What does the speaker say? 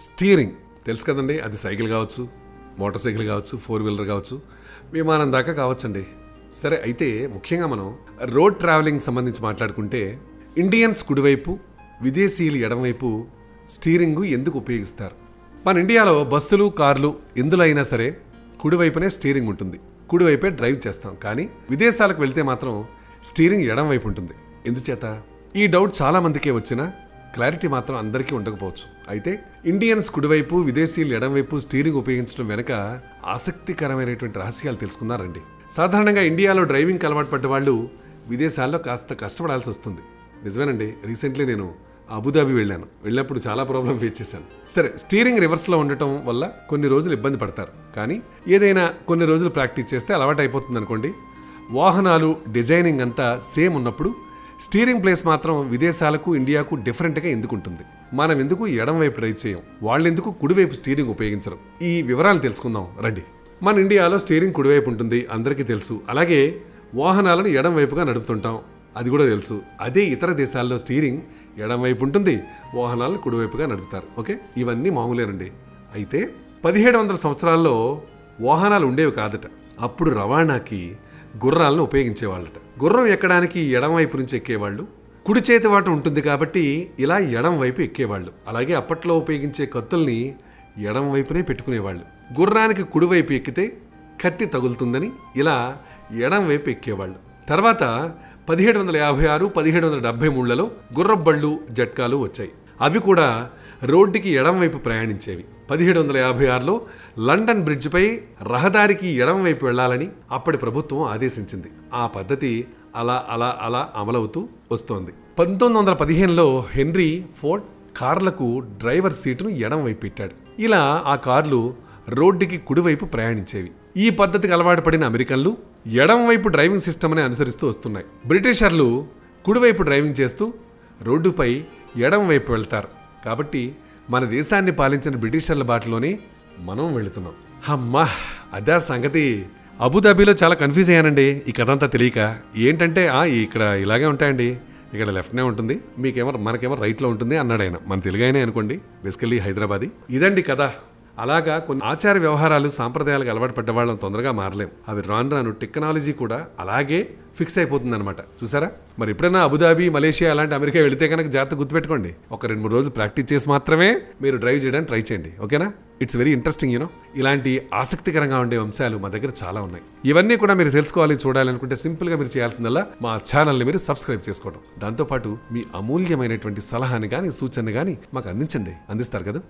Steering. తెలుసు కదండి అది సైకిల్ కావచ్చు మోటార్ సైకిల్ కావచ్చు ఫోర్ వీలర్ కావచ్చు విమానం దాకా కావచ్చండి. సరే అయితే ముఖ్యంగా మనం రోడ్ ట్రావెలింగ్ సంబంధించి మాట్లాడుకుంటే ఇండియన్స్ కుడివైపు విదేశీయులు ఎడమవైపు స్టీరింగ్ ఎందుకు ఉపయోగిస్తారు? మన ఇండియాలో బస్సులు కార్లు ఎందులో అయినా సరే కుడివైపునే స్టీరింగ్ ఉంటుంది. కుడివైపే డ్రైవ్ చేస్తాం. కానీ విదేశాలకు వెళ్తే మాత్రం స్టీరింగ్ ఎడమవైపు ఉంటుంది. ఎందుచేత? ఈ డౌట్ చాలామందికే వచ్చినా క్లారిటీ మాత్రం అందరికీ ఉండకపోవచ్చు. అయితే ఇండియన్స్ కుడివైపు విదేశీయులు ఎడంవైపు స్టీరింగ్ ఉపయోగించడం వెనుక ఆసక్తికరమైనటువంటి రహస్యాలు తెలుసుకున్నారండి. సాధారణంగా ఇండియాలో డ్రైవింగ్ అలవాటు పడ్డ వాళ్ళు విదేశాల్లో కాస్త కష్టపడాల్సి వస్తుంది. నిజమేనండి. రీసెంట్లీ నేను అబుదాబి వెళ్ళాను. వెళ్ళినప్పుడు చాలా ప్రాబ్లం ఫేస్ చేశాను. సరే స్టీరింగ్ రివర్స్లో ఉండటం వల్ల కొన్ని రోజులు ఇబ్బంది పడతారు. కానీ ఏదైనా కొన్ని రోజులు ప్రాక్టీస్ చేస్తే అలవాటు అయిపోతుంది అనుకోండి వాహనాలు డిజైనింగ్ అంతా సేమ్ ఉన్నప్పుడు స్టీరింగ్ ప్లేస్ మాత్రం విదేశాలకు ఇండియాకు డిఫరెంట్గా ఎందుకు ఉంటుంది మనం ఎందుకు ఎడం వైపు డ్రైవ్ చేయం? వాళ్ళెందుకు కుడివైపు స్టీరింగ్ ఉపయోగించరు? ఈ వివరాలు తెలుసుకుందాం. రండి. మన ఇండియాలో స్టీరింగ్ కుడివైపు ఉంటుంది. అందరికీ తెలుసు. అలాగే వాహనాలను ఎడం వైపుగా నడుపుతుంటాం. అది కూడా తెలుసు. అదే ఇతర దేశాల్లో స్టీరింగ్ ఎడం వైపు ఉంటుంది. వాహనాలను కుడివైపుగా నడుపుతారు. ఓకే? ఇవన్నీ మామూలేనండి అయితే పదిహేడు వందల సంవత్సరాల్లో వాహనాలు ఉండేవి కాదట. అప్పుడు రవాణాకి గుర్రాలను ఉపయోగించేవాళ్ళట. గుర్రం ఎక్కడానికి ఎడం వైపు నుంచి ఎక్కేవాళ్ళు కుడి చేతి వాట ఉంటుంది కాబట్టి ఇలా ఎడం వైపు ఎక్కేవాళ్ళు. అలాగే అప్పట్లో ఉపయోగించే కత్తుల్ని ఎడం వైపునే పెట్టుకునేవాళ్ళు. గుర్రానికి కుడివైపు ఎక్కితే కత్తి తగులుతుందని ఇలా ఎడం వైపు ఎక్కేవాళ్ళు. తర్వాత పదిహేడు వందల యాభై ఆరు పదిహేడు వందల డెబ్బై మూడులలో గుర్రబళ్ళు జట్కాలు వచ్చాయి. అవి కూడా రోడ్డుకి ఎడంవైపు ప్రయాణించేవి. పదిహేడు వందల యాభై ఆరులో లండన్ బ్రిడ్జ్పై రహదారికి ఎడంవైపు వెళ్ళాలని అప్పటి ప్రభుత్వం ఆదేశించింది. ఆ పద్ధతి అలా అలా అలా అమలవుతూ వస్తోంది. పంతొమ్మిది వందల పదిహేనులో హెన్రీ ఫోర్డ్ కార్లకు డ్రైవర్ సీటును ఎడంవైపు పెట్టాడు. ఇలా ఆ కార్లు రోడ్డుకి కుడివైపు ప్రయాణించేవి. ఈ పద్ధతికి అలవాటు పడిన అమెరికన్లు ఎడంవైపు డ్రైవింగ్ డ్రైవింగ్ సిస్టమ్ని అనుసరిస్తూ వస్తున్నాయి. బ్రిటిషర్లు కుడివైపు డ్రైవింగ్ చేస్తూ రోడ్డుపై ఎడం వైపు వెళ్తారు. కాబట్టి మన దేశాన్ని పాలించిన బ్రిటిషర్ల బాటలోనే మనం వెళుతున్నాం. అమ్మా అదే సంగతి. అబుదాబీలో చాలా కన్ఫ్యూజ్ అయ్యానండి. ఈ కథ అంతా తెలియక. ఏంటంటే ఆ ఇక్కడ ఇలాగే ఉంటాయండి. ఇక్కడ లెఫ్ట్నే ఉంటుంది. మీకేమో మనకేమో రైట్లో ఉంటుంది అన్నాడు ఆయన. మన తెలుగు అయినా అనుకోండి. బేసికల్లీ హైదరాబాదీ. ఇదండి కథ. అలాగా కొన్ని ఆచార వ్యవహారాలు సాంప్రదాయాలకు అలవాటు పడ్డ వాళ్ళం తొందరగా మారలేం. అవి రాను రాను టెక్నాలజీ కూడా అలాగే ఫిక్స్ అయిపోతుంది అనమాట చూసారా? మరి ఎప్పుడైనా అబుదాబి మలేషియా అలాంటి అమెరికా వెళితే కనుక జాగ్రత్త గుర్తుపెట్టుకోండి. ఒక రెండు మూడు రోజులు ప్రాక్టీస్ చేసి మాత్రమే మీరు డ్రైవ్ చేయడానికి ట్రై చేయండి. ఓకేనా? ఇట్స్ వెరీ ఇంట్రెస్టింగ్ యూనో ఇలాంటి ఆసక్తికరంగా ఉండే అంశాలు మా దగ్గర చాలా ఉన్నాయి. ఇవన్నీ కూడా మీరు తెలుసుకోవాలి చూడాలనుకుంటే సింపుల్గా మీరు చేయాల్సిందల్లా మా ఛానల్ని మీరు సబ్స్క్రైబ్ చేసుకోవడం. దాంతోపాటు మీ అమూల్యమైనటువంటి సలహాని కానీ సూచనని కానీ మాకు అందించండి. అందిస్తారు కదా?